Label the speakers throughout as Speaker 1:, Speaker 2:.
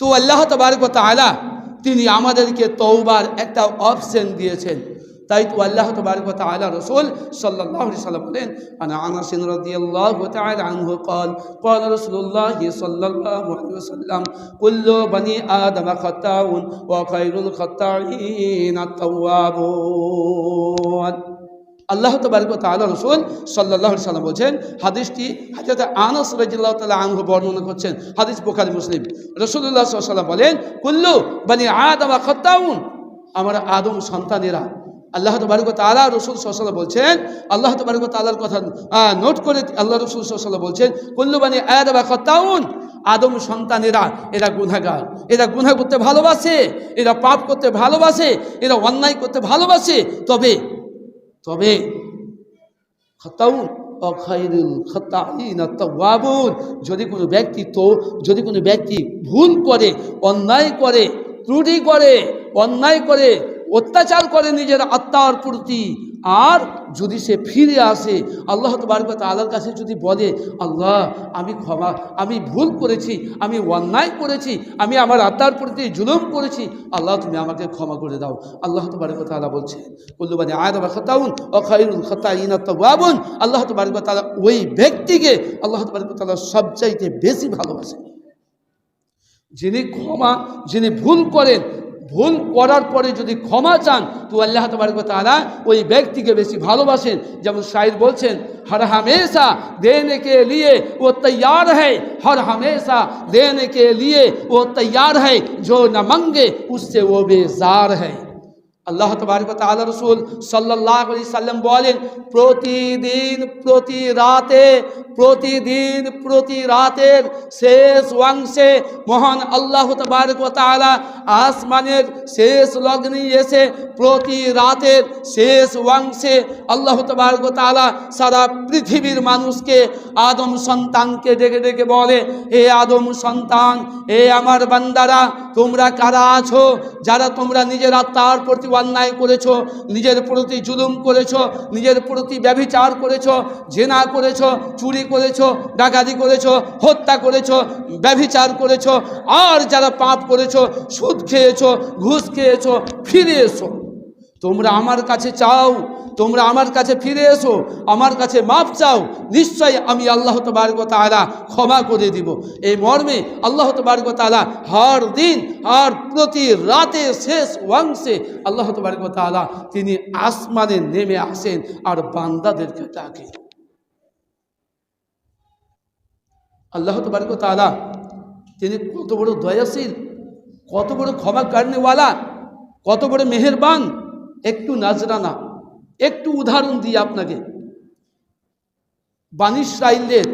Speaker 1: তো আল্লাহ তবারক তালা তিনি আমাদেরকে তৌবার একটা অপশন দিয়েছেন তাই তো আল্লাহ তবারক তালা রসুল সাল্লাহ সাল্লাম বলেন আনা আনাস রাদিয়াল্লাহু তাআলা আনহু قال قال رسول الله صلى الله عليه وسلم كل بني آدم خطاء وخير الخطائين التوابون আল্লাহ তবারক তাআলা রসুল সাল্লাহ সাল্লাম বলছেন, হাদিসটি হাজরত আনস রাজিল্লাহ তালা আনহু বর্ণনা করছেন, হাদিস বোখারি, মুসলিম। রসুল্লাহ সাল্লাম বলেন, কুল্লু বানি আদম খত্তাউন। আমার আদম সন্তানেরা। আল্লাহ তবারক তালা রসুল সাল্লাম বলছেন, আল্লাহ তবারক তালার কথা নোট করে আল্লাহ রসুল সাল্লাম বলছেন, কুল্লু বানি আদম খত্তাউন। আদম সন্তানেরা, এরা গুনাগার এরা গুনা করতে ভালোবাসে, এরা পাপ করতে ভালোবাসে, এরা অন্যায় করতে ভালোবাসে। তবে তবে যদি কোনো ব্যক্তি তো, যদি কোনো ব্যক্তি ভুল করে, অন্যায় করে, ত্রুটি করে, অন্যায় করে অত্যাচার করে নিজের আত্মার প্রতি। আর যদি সে ফিরে আসে, আল্লাহ তবারক আল্লাহর কাছে যদি বলে, আল্লাহ, আমি ক্ষমা, আমি ভুল করেছি, আমি অন্যায় করেছি, আমি আমার আত্মার প্রতি জুলুম করেছি, আল্লাহ, তুমি আমাকে ক্ষমা করে দাও। আল্লাহ তবারক তালা বলছে কুল্লুবানি আয়দা খতাউন অখাইরুল খতাইন তাওয়াবুন। আল্লাহ তবারক তালা ওই ব্যক্তিকে আল্লাহ তবারক তালা সবচাইতে বেশি ভালোবাসে। যিনি ক্ষমা, যিনি ভুল করেন ভুল করার পরে যদি ক্ষমা চান, তো আল্লাহ তবরক তারা ওই ব্যক্তিকে বেশি ভালোবাসেন। যেমন শাহিদ বলছেন, হর হামেশা দেনে কে লিয়ে ও তৈর হ্যাঁ হর হামেশা দেনে কে লিয়ে ও তৈর হ্যাঁ যো না মঙ্গে উসে ও বেজার হ্যাঁ আল্লাহ তবারক তাআলা রসুল সাল্লাহ আলি সাল্লাম বলেন প্রতিদিন প্রতি রাতে প্রতিদিন প্রতি রাতের শেষ অংশে মহান আল্লাহ তবারক তাআলা আসমানের শেষ লগ্নে এসে প্রতি রাতের শেষ অংশে আল্লাহ তবারক তাআলা সারা পৃথিবীর মানুষকে আদম সন্তানকে ডেকে ডেকে বলে হে আদম সন্তান হে আমার বান্দারা তোমরা কারা আছো? যারা তোমরা নিজের আত্মার প্রতি অন্যায় করেছ, নিজের প্রতি জুলুম করেছ, নিজের প্রতি ব্যভিচার করেছ জেনা করেছ, চুরি করেছ, ডাকাতি করেছ, হত্যা করেছ, ব্যভিচার করেছ, আর যারা পাপ করেছ, সুদ খেয়েছো, ঘুষ খেয়েছো, ফিরে এসো। তোমরা আমার কাছে চাও তোমরা আমার কাছে ফিরে এসো, আমার কাছে মাপ চাও নিশ্চয় আমি আল্লাহ তবারক তালা ক্ষমা করে দিব। এই মর্মে আল্লাহ তবারক তালা হর দিন আর প্রতি রাতে শেষ অংশে আল্লাহ তবারক তালা তিনি আসমানে নেমে আসেন আর বান্দাদেরকে ডাকেন আল্লাহ তবারক তালা তিনি কত বড় দয়াশীল, কত বড় ক্ষমা কারণেওয়ালা কত বড় মেহেরবান, একটু নাজরানা। একটু উদাহরণ দিই আপনাকে। বানিসরাইলের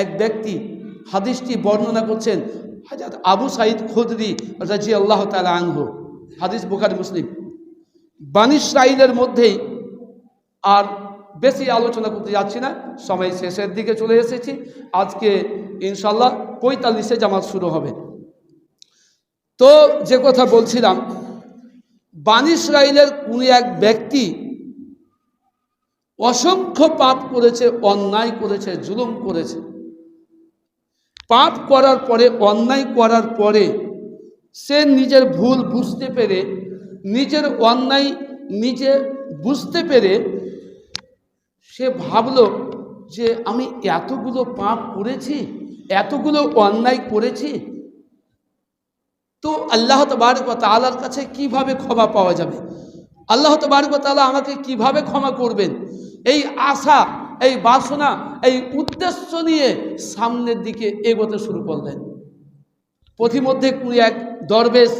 Speaker 1: এক ব্যক্তি হাদিসটি বর্ণনা করছেন হাজার আবু সাইদ খুদরি রাজি আল্লাহ তালা আনহ, হাদিস বুখারি, মুসলিম। বানিসরাইলের মধ্যেই আর বেশি আলোচনা করতে যাচ্ছি না, সময় শেষের দিকে চলে এসেছি। আজকে ইনশাল্লাহ পঁয়তাল্লিশে জামাত শুরু হবে। তো যে কথা বলছিলাম বানিসরাইলের কোন এক ব্যক্তি অসংখ্য পাপ করেছে, অন্যায় করেছে, জুলুম করেছে। পাপ করার পরে, অন্যায় করার পরে সে নিজের ভুল বুঝতে পেরে, নিজের অন্যায় নিজে বুঝতে পেরে সে ভাবলো যে আমি এতগুলো পাপ করেছি, এতগুলো অন্যায় করেছি, তো আল্লাহ তবারক তালার কাছে কীভাবে ক্ষমা পাওয়া যাবে? আল্লাহ তবারক তালা আমাকে কীভাবে ক্ষমা করবেন? এই আশা, এই বাসনা, এই উদ্দেশ্য নিয়ে সামনের দিকে এগোতে শুরু করলেন। পথিমধ্যে কোন এক দরবেশ,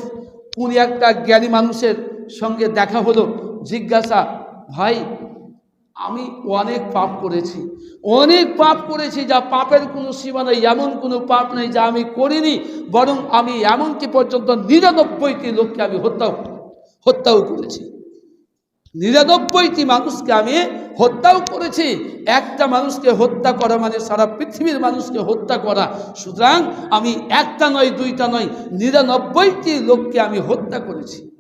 Speaker 1: কোন একটা জ্ঞানী মানুষের সঙ্গে দেখা হলো, জিজ্ঞাসা, ভাই, আমি অনেক পাপ করেছি। অনেক পাপ করেছি যা পাপের কোনো সীমা নেই, এমন কোনো পাপ নেই যা আমি করিনি, বরং আমি এমনকি পর্যন্ত নিরানব্বইটি লোককে আমি হত্যাও হত্যাও করেছি। নিরানব্বইটি মানুষকে আমি হত্যাও করেছি। একটা মানুষকে হত্যা করা মানে সারা পৃথিবীর মানুষকে হত্যা করা। সুতরাং আমি একটা নয়, দুইটা নয়, নিরানব্বইটি লোককে আমি হত্যা করেছি।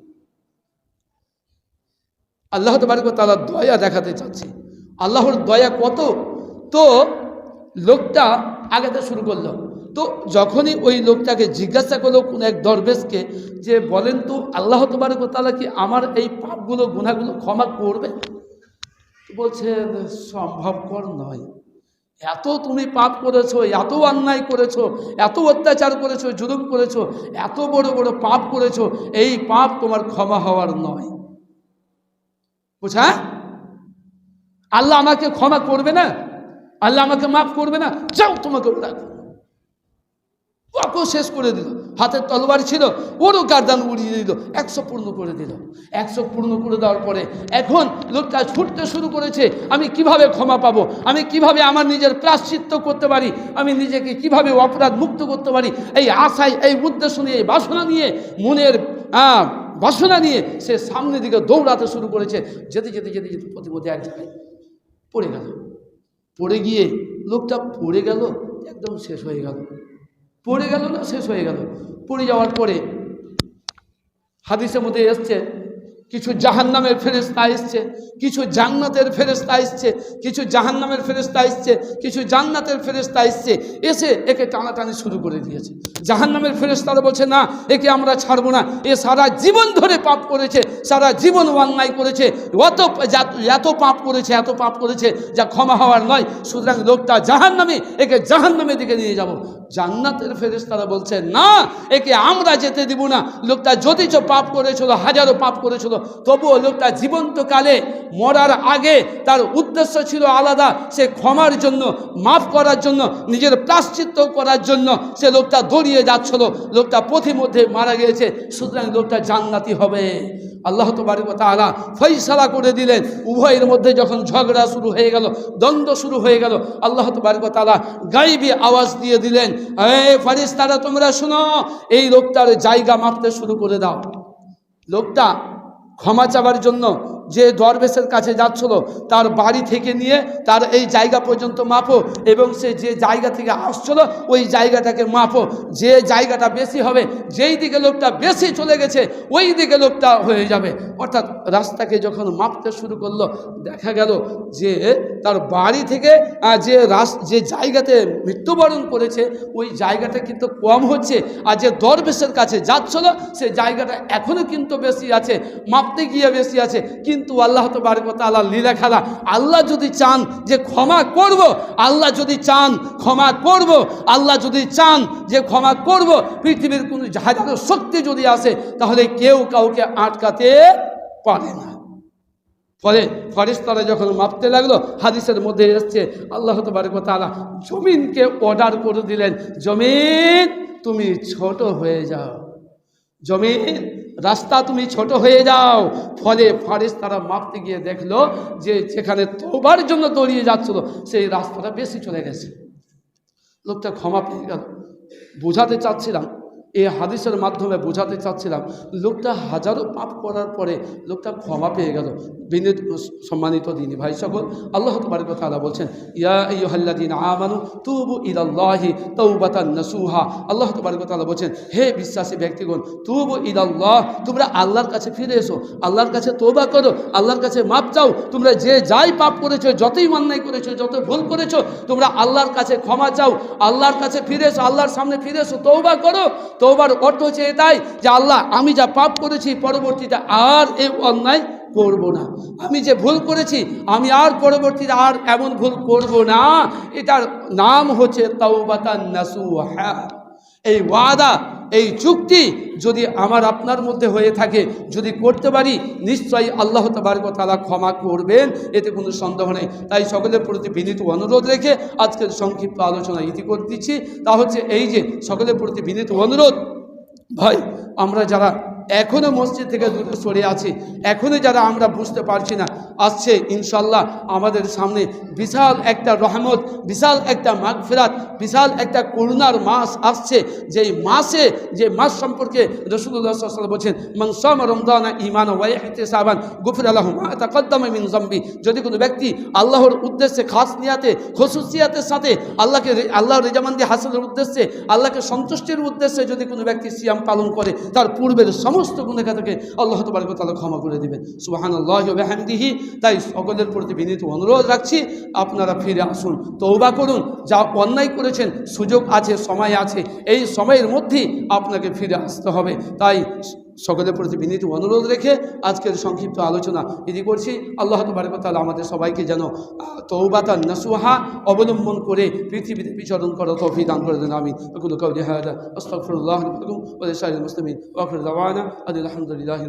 Speaker 1: আল্লাহ তবারক তারা দয়া দেখাতে চাচ্ছি। আল্লাহর দয়া কত? তো লোকটা আগাতে শুরু করল। তো যখনই ওই লোকটাকে জিজ্ঞাসা করল কোন এক দরবেশকে যে বলেন তো আল্লাহ তোমার তালা কি আমার এই পাপগুলো গুণাগুলো ক্ষমা করবে? বলছে সম্ভবকর নয়। এত তুমি পাপ করেছ, এত অন্যায় করেছ, এত অত্যাচার করেছ, জুলুম করেছ, এত বড় বড় পাপ করেছ, এই পাপ তোমার ক্ষমা হওয়ার নয়। বুঝা? আল্লাহ আমাকে ক্ষমা করবে না? আল্লাহ আমাকে মাফ করবে না? যাও তোমাকে রাখো ওকেও শেষ করে দিল। হাতের তলবার ছিল, ওরও গার্দান উড়িয়ে দিল, একশো পূর্ণ করে দিল। একশো পূর্ণ করে দেওয়ার পরে এখন লোকটা ছুটতে শুরু করেছে, আমি কীভাবে ক্ষমা পাবো? আমি কীভাবে আমার নিজের প্রাশ্চিত্য করতে পারি? আমি নিজেকে কীভাবে অপরাধ মুক্ত করতে পারি? এই আশায়, এই উদ্দেশ্য নিয়ে, এই বাসনা নিয়ে, মনের বাসনা নিয়ে সে সামনের দিকে দৌড়াতে শুরু করেছে। যেতে যেতে যেতে যেতে প্রতিপদে এক জায়গায় পড়ে গেল। পড়ে গিয়ে লোকটা পড়ে গেল, একদম শেষ হয়ে গেল। পড়ে গেল না শেষ হয়ে গেল। পড়ে যাওয়ার পরে হাদিসের মধ্যে এসছে কিছু জাহান্নামের ফেরেস্তা এসছে, কিছু জান্নাতের ফেরেস্তা এসছে, কিছু জাহান্নামের ফেরেস্তা এসছে, কিছু জান্নাতের ফেরেস্তা এসছে, এসে একে টানাটানি শুরু করে দিয়েছে। জাহান্নামের ফেরেস্তারা বলছে, না, একে আমরা ছাড়বো না। এ সারা জীবন ধরে পাপ করেছে, সারা জীবন অন্যায় করেছে অত এত পাপ করেছে, এত পাপ করেছে, যা ক্ষমা হওয়ার নয়। সুতরাং লোকটা জাহান্নামে, একে জাহান্নামের দিকে নিয়ে যাব। জান্নাতের ফেরেস্তারা বলছে, না, একে আমরা যেতে দিব না। লোকটা যদিচ পাপ করেছিল, হাজারো পাপ করেছিল তবুও লোকটা জীবন্তকালে মরার আগে তার উদ্দেশ্য ছিল আলাদা। সে ক্ষমার জন্য, মাফ করার জন্য, নিজের প্রাশ্চিত্য করার জন্য সে লোকটা দৌড়িয়ে যাচ্ছিল। লোকটা পথিমধ্যে মারা গিয়েছে। সুতরাং লোকটা জান্নাতি হবে। আল্লাহ তবারিক তাআলা ফৈসালা করে দিলেন। উভয়ের মধ্যে যখন ঝগড়া শুরু হয়ে গেল, দ্বন্দ্ব শুরু হয়ে গেল, আল্লাহ তবারিক তাআলা গাইবি আওয়াজ দিয়ে দিলেন ফারিস্তারা তোমরা শোনো, এই লোকটার জায়গা মাপতে শুরু করে দাও। লোকটা ক্ষমা চাবার জন্য যে দরবেশের কাছে যাচ্ছিল, তার বাড়ি থেকে নিয়ে তার এই জায়গা পর্যন্ত মাপো এবং সে যে জায়গা থেকে আসছিল, ওই জায়গাটাকে মাপো। যে জায়গাটা বেশি হবে, যেই দিকে লোকটা বেশি চলে গেছে, ওই দিকে লোকটা হয়ে যাবে। অর্থাৎ রাস্তাকে যখন মাপতে শুরু করল, দেখা গেল যে তার বাড়ি থেকে যে রাস, যে জায়গাতে মৃত্যুবরণ করেছে, ওই জায়গাটা কিন্তু কম হচ্ছে। আর যে দরবেশের কাছে যাচ্ছিল, সে জায়গাটা এখনও কিন্তু বেশি আছে, মাপতে গিয়ে বেশি আছে। কিন্তু আল্লাহ তো বারকত আল্লাহ লীলা খেলা আল্লাহ যদি চান যে ক্ষমা করব, আল্লাহ যদি চান ক্ষমা করব, আল্লাহ যদি চান যে ক্ষমা করব, পৃথিবীর কোনো হাজারো শক্তি যদি আসে, তাহলে কেউ কাউকে আটকাতে পারে না। ফলে ফরিস্তারা যখন মাপতে লাগল, হাদিসের মধ্যে এসছে, আল্লাহ তালা জমিনকে অর্ডার করে দিলেন, জমিন, তুমি ছোট হয়ে যাও। জমিন রাস্তা তুমি ছোট হয়ে যাও। ফলে ফারেস তারা মাপতে গিয়ে দেখল যে সেখানে তোবার জন্য দৌড়িয়ে যাচ্ছিল। সেই রাস্তাটা বেশি চলে গেছে। লোকটা ক্ষমা পেয়ে গেল। বোঝাতে চাচ্ছিলাম এই হাদিসের মাধ্যমে বোঝাতে চাচ্ছিলাম, লোকটা হাজারো পাপ করার পরে লোকটা ক্ষমা পেয়ে গেল। বিনীত সম্মানিত দিনী ভাই সকল, আল্লাহ তোমার কথা বলছেন, ইয়া ইয়ুহাল্লাদিন আমানু তুবু ইলাল্লাহি তৌবাতান নাসুহা। আল্লাহ তোমার কথা বলছেন, হে বিশ্বাসী ব্যক্তিগণ, তুবু ইলাল্লাহ, তোমরা আল্লাহর কাছে ফিরে এসো, আল্লাহর কাছে তোবা করো, আল্লাহর কাছে মাপ চাও, তোমরা যে যাই পাপ করেছ, যতই অন্যায় করেছ, যত ভুল করেছ, তোমরা আল্লাহর কাছে ক্ষমা চাও, আল্লাহর কাছে ফিরে এসো, আল্লাহর সামনে ফিরে এসো তৌবা করো। তৌবার অর্থ হচ্ছে এটাই যে, আল্লাহ, আমি যা পাপ করেছি, পরবর্তীতে আর এই অন্যায় করব না। আমি যে ভুল করেছি, আমি আর পরবর্তীতে আর এমন ভুল করব না। এটার নাম হচ্ছে তৌবাতান নাসুহা। এই ওয়াদা, এই চুক্তি যদি আমার আপনার মধ্যে হয়ে থাকে, যদি করতে পারি, নিশ্চয়ই আল্লাহ তালা ক্ষমা করবেন, এতে কোনো সন্দেহ নেই। তাই সকলের প্রতি বিনীত অনুরোধ রেখে আজকের সংক্ষিপ্ত আলোচনা ইতি করে দিচ্ছি। তা হচ্ছে এই যে, সকলের প্রতি বিনীত অনুরোধ, ভাই, আমরা যারা এখনও মসজিদ থেকে দূরে সরে আছি। এখনও যারা আমরা বুঝতে পারছি না আসছে, ইনশাল্লাহ আমাদের সামনে বিশাল একটা রহমত, বিশাল একটা মাগফিরাত, বিশাল একটা করুণার মাস আসছে। যেই মাসে, যে মাস সম্পর্কে রসুল্লাহ বলছেন মনসাম রমদানা ইমান ওয়াইতে সাবান গুফির মিন যদি কোনো ব্যক্তি আল্লাহর উদ্দেশ্যে খাস নিয়াতে, খসুসিয়াতের সাথে আল্লাহকে আল্লাহর রেজামান্দি হাসিলের উদ্দেশ্যে, আল্লাহকে সন্তুষ্টির উদ্দেশ্যে যদি কোনো ব্যক্তি সিয়াম পালন করে, তার পূর্বের সমস্ত গুণেখা থেকে আল্লাহ তালা ক্ষমা করে দেবেন। সুবাহান আল্লাহ হামদিহি তাই সকলের প্রতি বিনীত অনুরোধ রাখছি, আপনারা ফিরে আসুন তৌবা করুন, যা অন্যায় করেছেন, সুযোগ আছে, সময় আছে, এই সময়ের মধ্যেই আপনাকে ফিরে আসতে হবে। তাই সকলের প্রতি বিনীত অনুরোধ রেখে আজকের সংক্ষিপ্ত আলোচনা ইতি করছি। আল্লাহ তালা আমাদের সবাইকে যেন তৌবাতা নসুহা অবলম্বন করে পৃথিবীতে বিচরণ করো তফি দান করে দেন আমি আলহামদুলিল্লাহ